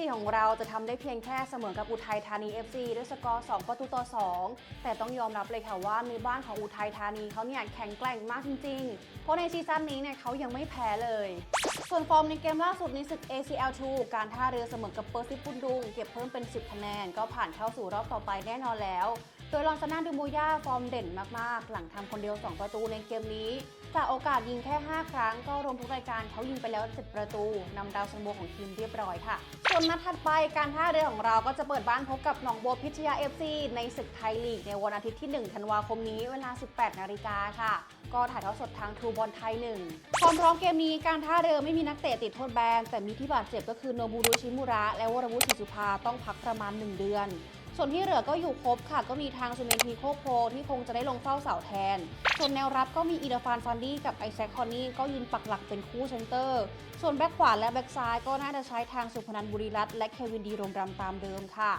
4ของเราจะทำได้เพียงแค่เสมอกับอุทัยธานี FC ด้วยสกอร์ 2 ประตูต่อ 2 แต่ต้องยอมรับเลยค่ะว่าในบ้านของอุทัยธานีเขาเนี่ยแข็งแกร่งมากจริง ๆ เพราะในซีซั่นนี้เนี่ยเขายังไม่แพ้เลย ส่วนฟอร์มในเกมล่าสุดในศึก ACL 2การท่าเรือเสมอกับเปอร์ซิปุนดุงเก็บเพิ่มเป็น 10 คะแนน ก็ผ่านเข้าสู่รอบต่อไปแน่นอนแล้ว โดยลอนซานาดูโมย่าฟอร์มเด่นมากๆ หลังทำคนเดียว 2 ประตูในเกมนี้ จากโอกาสยิงแค่ 5 ครั้งก็รวมทุกรายการเขายิงไปแล้ว7ประตูนำดาวซันโบของทีมเรียบร้อยค่ะ ส่วนนัดถัดไปการท่าเรือของเราก็จะเปิดบ้านพบกับหนองบัวพิชยา FC ในศึกไทยลีก ในวันอาทิตย์ที่ 1 ธันวาคมนี้เวลา 18 นาฬิกาค่ะ ก็ถ่ายทอดสดทางทรูบอลไทย1ความพร้อมเกมนี้การท่าเรือไม่มีนักเตะติดโทษแบนแต่มีที่บาดเจ็บก็คือโนบูรุชิมุระและวรวุฒิสุภาต้องพักประมาณ 1 เดือน ส่วนที่เหลือก็อยู่ครบค่ะ ก็มีทางซูเมนทีโคโพที่คงจะได้ลงเฝ้าเสาแทน ส่วนแนวรับก็มีอีดฟานฟันดี้กับไอแซคคอนนี่ก็ยืนปักหลักเป็นคู่เซนเตอร์ ส่วนแบ็คขวาและแบ็คซ้ายก็น่าจะใช้ทางสุพนันบุรีรัตน์และเควินดีรมรำตามเดิมค่ะ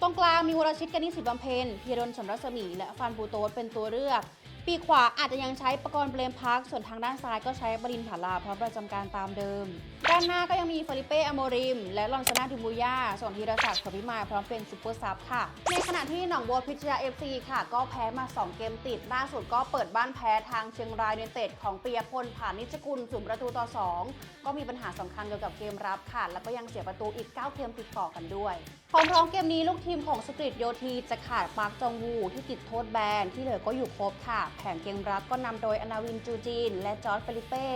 ตรงกลางมีวรชิตกนิสิทธิ์บำเพ็ญพีรดลสมรัศมี และฟันปูโตสเป็นตัวเลือก ปีกขวาอาจจะยังใช้ประกรณ์เบรมพัก ส่วนทางด้านซ้ายก็ใช้บรินผาลาพร้อมประจำการตามเดิม ด้านหน้าก็ยังมีฟลิเป้อโมริม และลอนซานาดิมูย่าส่วนธีรศักดิ์ขพิมายพร้อมเป็นซุปเปอร์ซับค่ะ ในขณะที่หนองบัวพิชยา FC ค่ะ ก็แพ้มา 2 เกมติดล่าสุดก็เปิดบ้านแพ้ทางเชียงรายยูไนเตดของปียพลผ่านนิจกุลศูนย์ประตูต่อ 2 ก็มีปัญหาสำคัญเกี่ยวกับเกมรับค่ะ แล้วก็ยังเสียประตูอีก 9 เกมติดต่อกันด้วยพร้อมเกมนี้ลูกทีมของสกริตโยทีจะขาดปาร์คจองวูที่ติดโทษแบนที่เหลือก็อยู่ครบค่ะแผนเกมรับก็นำโดยอนาวินจูจีน และจอร์ดเฟลิเป้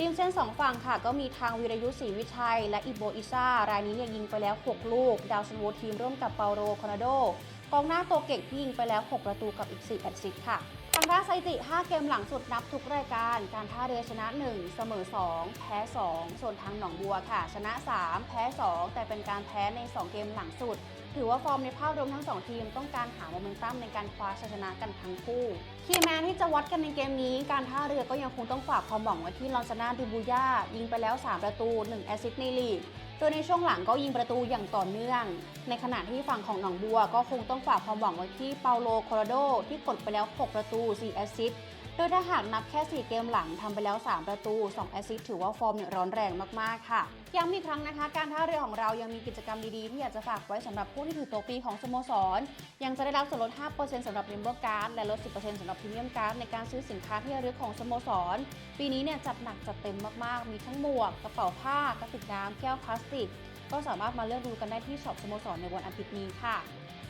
ริมเส้นสองฝั่งค่ะก็มีทางวีรยุศรีวิชัย และอิโบอิซ่ารายนี้เนี่ยยิงไปแล้ว 6 ลูก ดาวซันโวทีมร่วมกับเปาโรคอนาโดกองหน้าตัวเก่งที่ยิงไปแล้ว 6 ประตูกับอีก 4 แอสซิสต์ค่ะ ทางด้านสถิติ 5 เกมหลังสุดนับทุกรายการ การท่าเรือชนะ 1 เสมอ 2 แพ้ 2 ส่วนทางหนองบัวค่ะ ชนะ 3 แพ้ 2 แต่เป็นการแพ้ใน 2 เกมหลังสุด ถือว่าฟอร์มในภาพรวมทั้ง 2 ทีมต้องการหาโมเมนตัมในการคว้าชัยชนะกันทั้งคู่คีแมนที่จะวัดกันในเกมนี้ การท่าเรือก็ยังคงต้องฝากความหวังไว้ที่ลอนซานาดิบูย่ายิงไปแล้ว 3 ประตู 1 แอสซิสต์ในลีกโดยในช่วงหลังก็ยิงประตูอย่างต่อเนื่อง ในขณะที่ฝั่งของหนองบัวก็คงต้องฝากความหวังไว้ที่เปาโลโคราโดที่กดไปแล้ว 6 ประตู 4 แอสซิสต์โดยถ้าหากนับแค่ 4 เกมหลังทำไปแล้ว 3 ประตู 2 แอสซิสต์ถือว่าฟอร์มเนี่ยร้อนแรงมากๆค่ะย้ำอีกครั้งนะคะ การท่าเรือของเรายังมีกิจกรรมดีๆ ที่อยากจะฝากไว้สำหรับผู้ที่ถือตัวปีของสโมสร ยังจะได้รับส่วนลด 5%สำหรับเมมเบอร์การ์ดและลด 10%สำหรับพรีเมียมการ์ดในการซื้อสินค้าที่ระลึกของสโมสร ปีนี้เนี่ยจัดหนักจัดเต็มมากๆ มีทั้งหมวก กระเป๋าผ้ากระติกน้ำแก้วพลาสติก ก็สามารถมาเลือกดูกันได้ที่ช็อปสโมสรในวันอาทิตย์นี้ค่ะ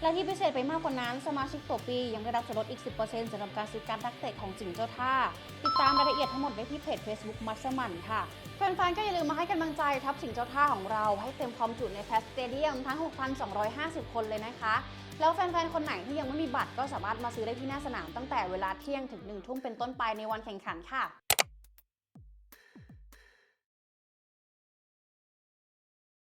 และที่พิเศษไปมากกว่านั้นสมาชิกตัวปียังได้รับส่วนลดอีก 10%สำหรับการซื้อการนักเตะของสิงเจ้าท่า ติดตามรายละเอียดทั้งหมดได้ที่เพจ Facebook มัสมันค่ะ แฟนๆ ก็อย่าลืมมาให้กำลังใจทัพสิงเจ้าท่าของเราให้เต็มความจุในแพสเตเดียมทั้ง 6,250 คนเลยนะคะ แล้วแฟนๆ คนไหนที่ยังไม่มีบัตรก็สามารถมาซื้อได้ที่หน้าสนามตั้งแต่เวลาเที่ยงถึง1ทุ่มเป็นต้นไปในวันแข่งขันค่ะ